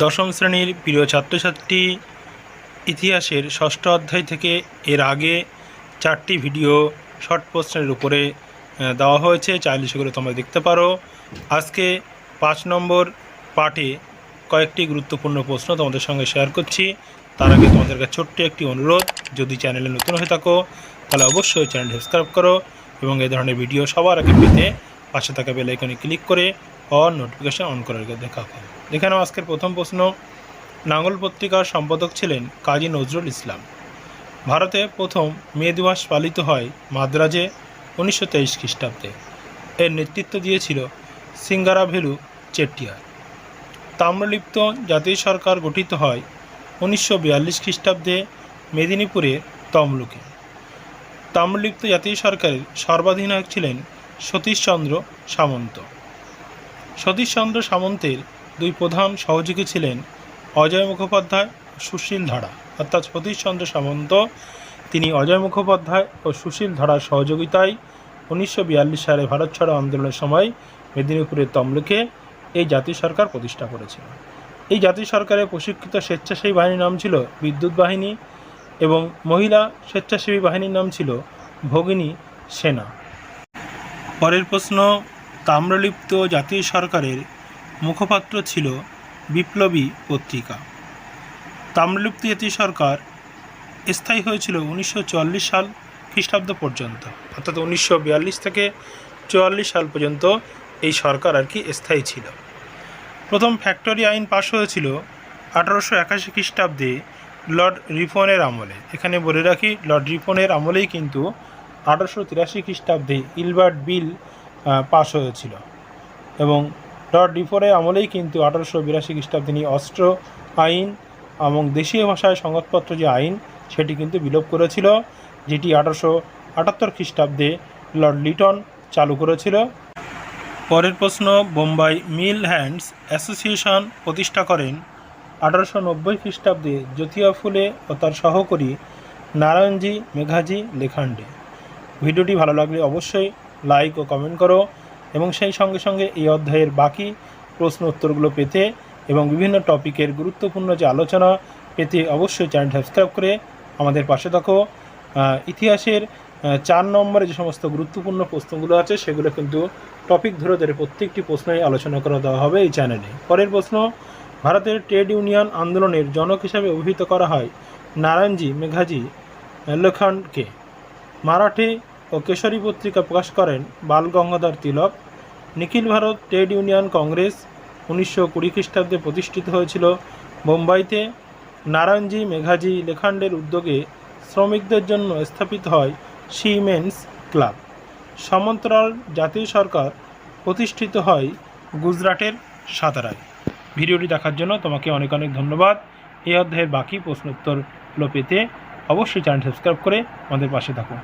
দশম শ্রেণির প্রিয় ছাত্রছাত্রী, ইতিহাসের ষষ্ঠ অধ্যায় থেকে এর আগে চারটি ভিডিও শর্ট প্রশ্নের উপরে দেওয়া হয়েছে, চাইলে সেগুলো তোমরা দেখতে পারো। আজকে পাঁচ নম্বর পার্টে কয়েকটি গুরুত্বপূর্ণ প্রশ্ন তোমাদের সঙ্গে শেয়ার করছি। তার আগে তোমাদের কাছে ছোট্ট একটি অনুরোধ, যদি চ্যানেলে নতুন হয়ে থাকো, তাহলে অবশ্যই চ্যানেলটি সাবস্ক্রাইব করো এবং এই ধরনের ভিডিও সবার আগে পেতে পাশে থাকা বেল আইকনে ক্লিক করে অল নোটিফিকেশন অন করে দেখা হয় দেখে নাও আজকের প্রথম প্রশ্ন, নাঙ্গল পত্রিকার সম্পাদক ছিলেন কাজী নজরুল ইসলাম। ভারতে প্রথম মে দিবস পালিত হয় মাদ্রাজে উনিশশো তেইশ খ্রিস্টাব্দে। এর নেতৃত্ব দিয়েছিল সিঙ্গারাভেলু চেট্টিয়ার। তাম্রলিপ্ত জাতীয় সরকার গঠিত হয় উনিশশো বিয়াল্লিশ খ্রিস্টাব্দে মেদিনীপুরে তমলুকে। তাম্রলিপ্ত জাতীয় সরকারের সর্বাধিনায়ক ছিলেন সতীশচন্দ্র সামন্ত। সতীশচন্দ্র সামন্তের দুই প্রধান সহযোগী ছিলেন অজয় মুখোপাধ্যায় সুশীল ধারা। অর্থাৎ সতীশচন্দ্র সামন্ত। তিনি অজয় মুখোপাধ্যায় ও সুশীল ধারার সহযোগিতায় উনিশশো বিয়াল্লিশ সালে ভারত ছাড়ো আন্দোলনের সময় মেদিনীপুরের তমলুকে এই জাতীয় সরকার প্রতিষ্ঠা করেছিল। এই জাতীয় সরকারের প্রশিক্ষিত স্বেচ্ছাসেবী বাহিনীর নাম ছিল বিদ্যুৎ বাহিনী এবং মহিলা স্বেচ্ছাসেবী বাহিনীর নাম ছিল ভগিনী সেনা। পরের প্রশ্ন তাম্রলিপ্ত জাতীয় সরকারের মুখপাত্র ছিল বিপ্লবী পত্রিকা। তাম্রলিপ্ত সরকার স্থায়ী হয়েছিল উনিশশো চুয়াল্লিশ সাল খ্রিস্টাব্দ পর্যন্ত। অর্থাৎ উনিশশো বিয়াল্লিশ থেকে চুয়াল্লিশ সাল পর্যন্ত এই সরকার আর কি স্থায়ী ছিল। প্রথম ফ্যাক্টরি আইন পাশ হয়েছিল আঠারোশো একাশি খ্রিস্টাব্দে লর্ড রিফনের আমলে। এখানে বলে রাখি, লর্ড রিফনের আমলেই কিন্তু আঠারোশো তিরাশি খ্রিস্টাব্দে ইলবার্ট বিল পাশ হয়েছিল। এবং লর্ড রিফনের আমলেই কিন্তু আঠারোশো বিরাশি খ্রিস্টাব্দে তিনি অস্ত্র, আইন এবং দেশীয় ভাষায় সংবাদপত্র যে আইন, সেটি কিন্তু বিলোপ করেছিল, যেটি আঠারোশো আটাত্তর খ্রিস্টাব্দে লর্ড লিটন চালু করেছিল। পরের প্রশ্ন, বোম্বাই মিল হ্যান্ডস অ্যাসোসিয়েশন প্রতিষ্ঠা করেন আঠারোশো নব্বই খ্রিস্টাব্দে জ্যোতিয়া ফুলে ও তার সহকর্মী নারায়ণজি মেঘাজি লেখান্ডে ভিডিওটি ভালো লাগলে অবশ্যই লাইক ও কমেন্ট করো। এবং সেই সঙ্গে সঙ্গে এই অধ্যায়ের বাকি প্রশ্ন উত্তরগুলো পেতে এবং বিভিন্ন টপিকের গুরুত্বপূর্ণ যে আলোচনা পেতে অবশ্যই চ্যানেলটি সাবস্ক্রাইব করে আমাদের পাশে থাকো। ইতিহাসের চার নম্বরে যে সমস্ত গুরুত্বপূর্ণ প্রশ্নগুলো আছে সেগুলো কিন্তু টপিক ধরে ধরে প্রত্যেকটি প্রশ্নই আলোচনা করা দেওয়া হবে এই চ্যানেলে। পরের প্রশ্ন, ভারতের ট্রেড ইউনিয়ন আন্দোলনের জনক হিসাবে অভিহিত করা হয় নারায়ণজি, মেঘাজি লোখণ্ডকে মারাঠি ও কেশরী পত্রিকা প্রকাশ করেন Bal Gangadhar Tilak. Nikhil Bharat Trade Union Congress উনিশশো কুড়ি খ্রিস্টাব্দে প্রতিষ্ঠিত হয়েছিল বোম্বাইতে নারায়ণজি, মেঘাজি লেখান্ডের উদ্যোগে শ্রমিকদের জন্য স্থাপিত হয় সিমেন্স ক্লাব। সমান্তরাল জাতীয় সরকার প্রতিষ্ঠিত হয় গুজরাটের সাতারায়। ভিডিওটি দেখার জন্য তোমাকে অনেক অনেক ধন্যবাদ। এই অধ্যায়ের বাকি প্রশ্নোত্তরগুলো পেতে অবশ্যই চ্যানেল সাবস্ক্রাইব করে আমাদের পাশে থাকো